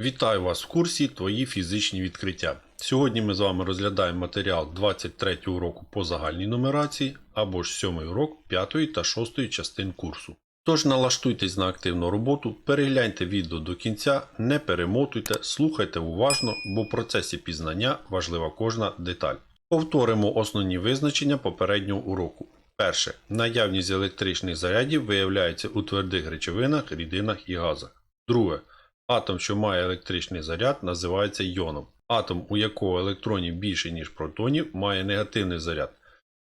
Вітаю вас в курсі Твої фізичні відкриття. Сьогодні ми з вами розглядаємо матеріал 23 уроку по загальній нумерації або ж 7 урок 5 та 6 частин курсу. Тож налаштуйтесь на активну роботу, перегляньте відео до кінця, не перемотуйте, слухайте уважно, бо в процесі пізнання важлива кожна деталь. Повторимо основні визначення попереднього уроку. Перше. Наявність електричних зарядів виявляється у твердих речовинах, рідинах і газах. Друге. Атом, що має електричний заряд, називається йоном. Атом, у якого електронів більше, ніж протонів, має негативний заряд.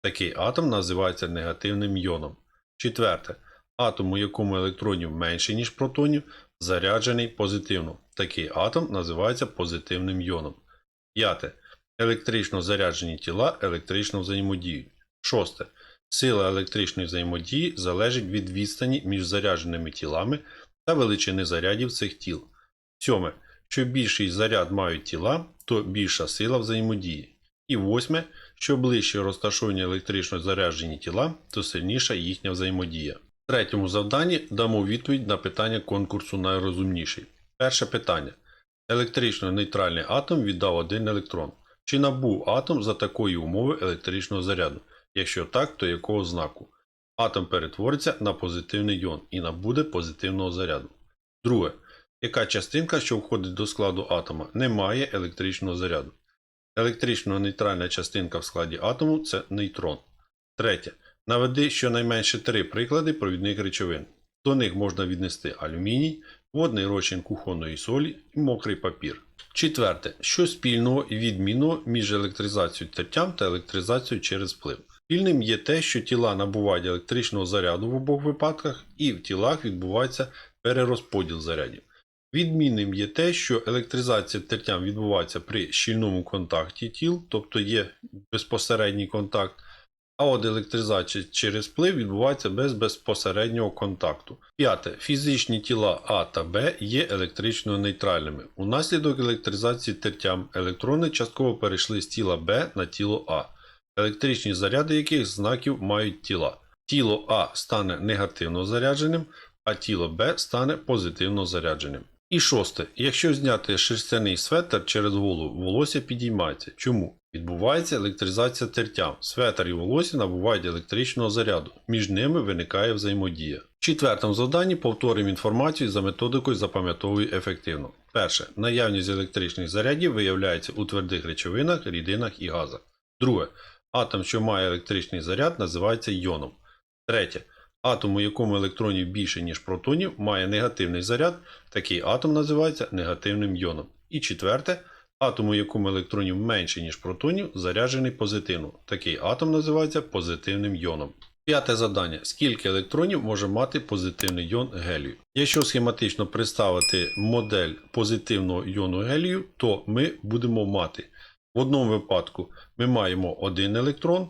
Такий атом називається негативним йоном. Четверте. Атом, у якому електронів менше, ніж протонів, заряджений позитивно. Такий атом називається позитивним йоном. П'яте. Електрично заряджені тіла електрично взаємодіють. Шосте. Сила електричної взаємодії залежить від відстані між зарядженими тілами та величини зарядів цих тіл. Сьоме. Що більший заряд мають тіла, то більша сила взаємодії. І восьме. Що ближче розташовані електрично заряджені тіла, то сильніша їхня взаємодія. В третьому завданні дамо відповідь на питання конкурсу найрозумніший. Перше питання. Електрично нейтральний атом віддав один електрон. Чи набув атом за такої умови електричного заряду? Якщо так, то якого знаку? Атом перетвориться на позитивний йон і набуде позитивного заряду. Друге. Яка частинка, що входить до складу атома, не має електричного заряду? Електрично нейтральна частинка в складі атому це нейтрон. Третє. Наведи щонайменше три приклади провідних речовин. До них можна віднести алюміній, водний розчин кухонної солі і мокрий папір. Четверте. Що спільного і відмінного між електризацією тертям та електризацією через вплив? Спільним є те, що тіла набувають електричного заряду в обох випадках, і в тілах відбувається перерозподіл зарядів. Відмінним є те, що електризація тертям відбувається при щільному контакті тіл, тобто є безпосередній контакт, а от електризація через вплив відбувається без безпосереднього контакту. П'яте. Фізичні тіла А та Б є електрично нейтральними. Унаслідок електризації тертям електрони частково перейшли з тіла Б на тіло А, електричні заряди яких знаків мають тіла. Тіло А стане негативно зарядженим, а тіло Б стане позитивно зарядженим. І шосте. Якщо зняти шерстяний светр через голову, волосся підіймається. Чому? Відбувається електризація тертям. Светр і волосся набувають електричного заряду. Між ними виникає взаємодія. В четвертому завданні повторимо інформацію за методикою запам'ятовуй ефективно. Перше. Наявність електричних зарядів виявляється у твердих речовинах, рідинах і газах. Друге. Атом, що має електричний заряд, називається йоном. Третє. Атом, у якому електронів більше, ніж протонів, має негативний заряд. Такий атом називається негативним йоном. І четверте. Атом, у якому електронів менше, ніж протонів, заряджений позитивно. Такий атом називається позитивним йоном. П'яте завдання. Скільки електронів може мати позитивний йон гелію? Якщо схематично представити модель позитивного йону гелію, то ми будемо мати в одному випадку ми маємо один електрон,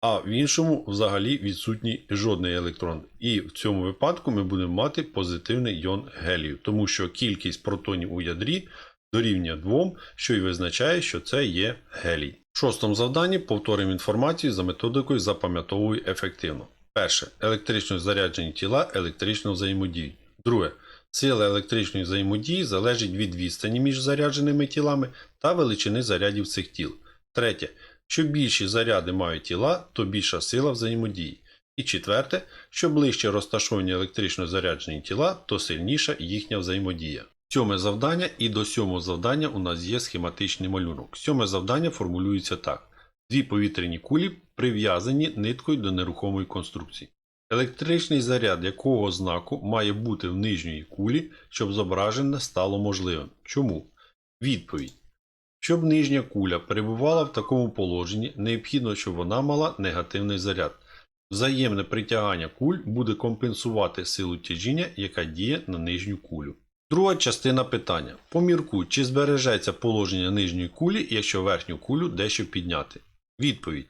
а в іншому взагалі відсутній жодний електрон. І в цьому випадку ми будемо мати позитивний йон гелію, тому що кількість протонів у ядрі дорівнює 2, що й визначає, що це є гелій. В шостому завданні повторимо інформацію за методикою запам'ятовуй ефективно. Перше. Електрично заряджені тіла електрично взаємодіють. Друге. Сила електричної взаємодії залежить від відстані між зарядженими тілами та величини зарядів цих тіл. Третє. Що більші заряди мають тіла, то більша сила взаємодії. І четверте, що ближче розташовані електрично заряджені тіла, то сильніша їхня взаємодія. Сьоме завдання і до сьомого завдання у нас є схематичний малюнок. Сьоме завдання формулюється так: дві повітряні кулі прив'язані ниткою до нерухомої конструкції. Електричний заряд якого знаку має бути в нижньої кулі, щоб зображення стало можливим. Чому? Відповідь. Щоб нижня куля перебувала в такому положенні, необхідно, щоб вона мала негативний заряд. Взаємне притягання куль буде компенсувати силу тяжіння, яка діє на нижню кулю. Друга частина питання. Поміркуй, чи збережеться положення нижньої кулі, якщо верхню кулю дещо підняти. Відповідь.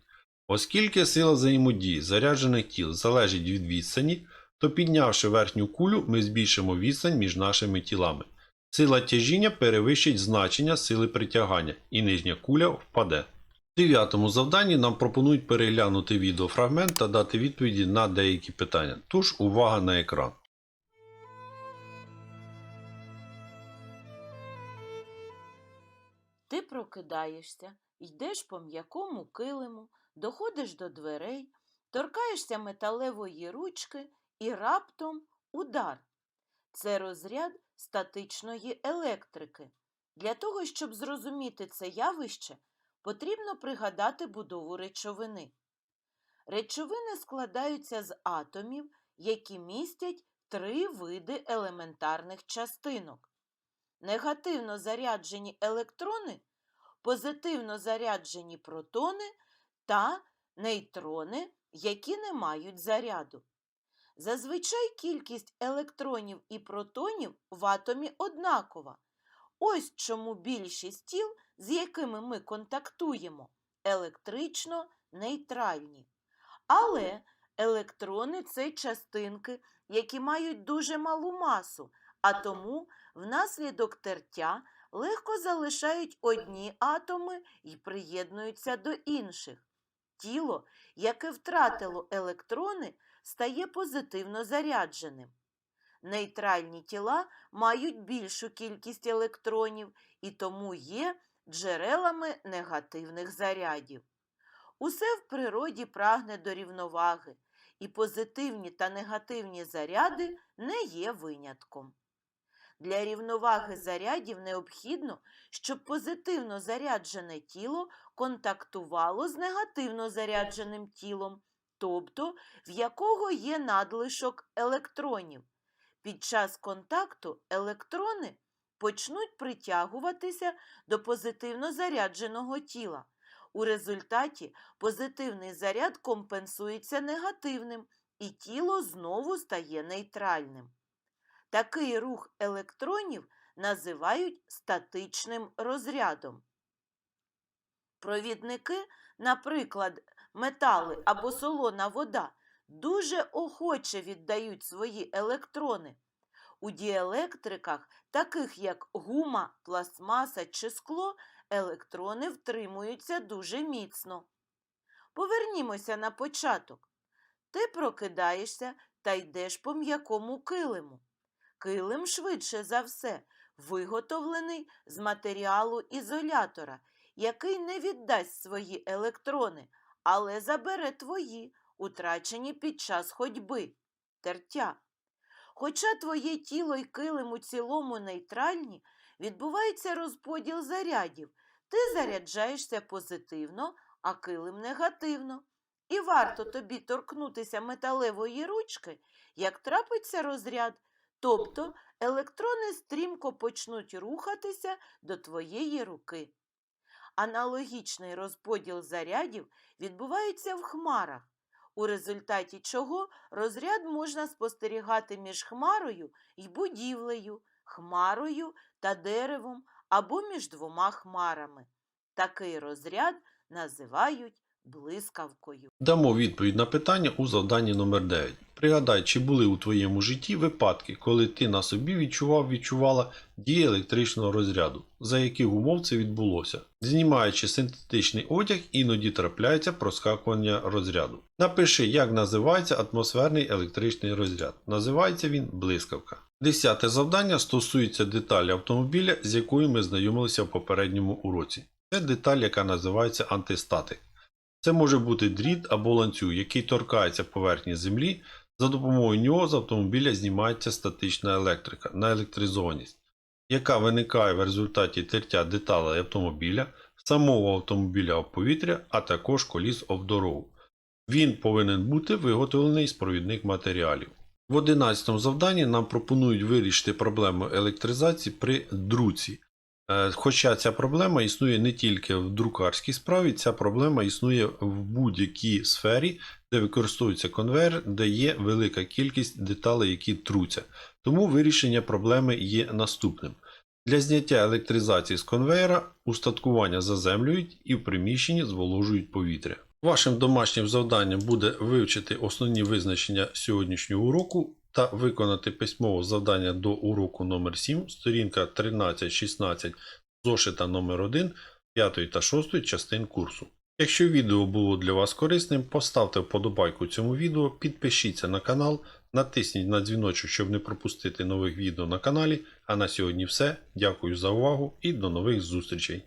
Оскільки сила взаємодії заряджених тіл залежить від відстані, то піднявши верхню кулю, ми збільшимо відстань між нашими тілами. Сила тяжіння перевищить значення сили притягання, і нижня куля впаде. В дев'ятому завданні нам пропонують переглянути відеофрагмент та дати відповіді на деякі питання. Тож увага на екран. Ти прокидаєшся, йдеш по м'якому килиму, доходиш до дверей, торкаєшся металевої ручки і раптом удар. Це розряд статичної електрики. Для того, щоб зрозуміти це явище, потрібно пригадати будову речовини. Речовини складаються з атомів, які містять три види елементарних частинок. Негативно заряджені електрони, позитивно заряджені протони та нейтрони, які не мають заряду. Зазвичай кількість електронів і протонів в атомі однакова. Ось чому більшість тіл, з якими ми контактуємо, електрично нейтральні. Але електрони це частинки, які мають дуже малу масу, а тому внаслідок тертя легко залишають одні атоми і приєднуються до інших. Тіло, яке втратило електрони, стає позитивно зарядженим. Нейтральні тіла мають більшу кількість електронів і тому є джерелами негативних зарядів. Усе в природі прагне до рівноваги, і позитивні та негативні заряди не є винятком. Для рівноваги зарядів необхідно, щоб позитивно заряджене тіло контактувало з негативно зарядженим тілом, тобто в якого є надлишок електронів. Під час контакту електрони почнуть притягуватися до позитивно зарядженого тіла. У результаті позитивний заряд компенсується негативним, і тіло знову стає нейтральним. Такий рух електронів називають статичним розрядом. Провідники, наприклад, метали або солона вода, дуже охоче віддають свої електрони. У діелектриках, таких як гума, пластмаса чи скло, електрони втримуються дуже міцно. Повернімося на початок. Ти прокидаєшся та йдеш по м'якому килиму. Килим швидше за все виготовлений з матеріалу ізолятора, який не віддасть свої електрони, але забере твої, утрачені під час ходьби, тертя. Хоча твоє тіло й килим у цілому нейтральні, відбувається розподіл зарядів. Ти заряджаєшся позитивно, а килим негативно. І варто тобі торкнутися металевої ручки, як трапиться розряд, тобто електрони стрімко почнуть рухатися до твоєї руки. Аналогічний розподіл зарядів відбувається в хмарах, у результаті чого розряд можна спостерігати між хмарою і будівлею, хмарою та деревом або між двома хмарами. Такий розряд називають блискавкою. Дамо відповідь на питання у завданні номер 9. Пригадай, чи були у твоєму житті випадки, коли ти на собі відчував відчувала дії електричного розряду, за яких умов це відбулося. Знімаючи синтетичний одяг, іноді трапляється проскакування розряду. Напиши, як називається атмосферний електричний розряд. Називається він блискавка. Десяте завдання стосується деталі автомобіля, з якою ми знайомилися в попередньому уроці. Це деталь, яка називається антистатик. Це може бути дріт або ланцюг, який торкається поверхні землі. За допомогою нього з автомобіля знімається статична електрика, наелектризованість, яка виникає в результаті тертя деталей автомобіля, самого автомобіля об повітря, а також коліс об дорогу. Він повинен бути виготовлений з провідних матеріалів. В 11 завданні нам пропонують вирішити проблему електризації при друці. Е, Хоча ця проблема існує не тільки в друкарській справі, ця проблема існує в будь-якій сфері, де використовується конвейер, де є велика кількість деталей, які труться. Тому вирішення проблеми є наступним. Для зняття електризації з конвейера устаткування заземлюють і в приміщенні зволожують повітря. Вашим домашнім завданням буде вивчити основні визначення сьогоднішнього уроку та виконати письмове завдання до уроку номер 7 сторінка 13-16 зошита номер 1 5 та 6 частин курсу. Якщо відео було для вас корисним, поставте вподобайку цьому відео, підпишіться на канал, натисніть на дзвіночок, щоб не пропустити нових відео на каналі. А на сьогодні все. Дякую за увагу і до нових зустрічей!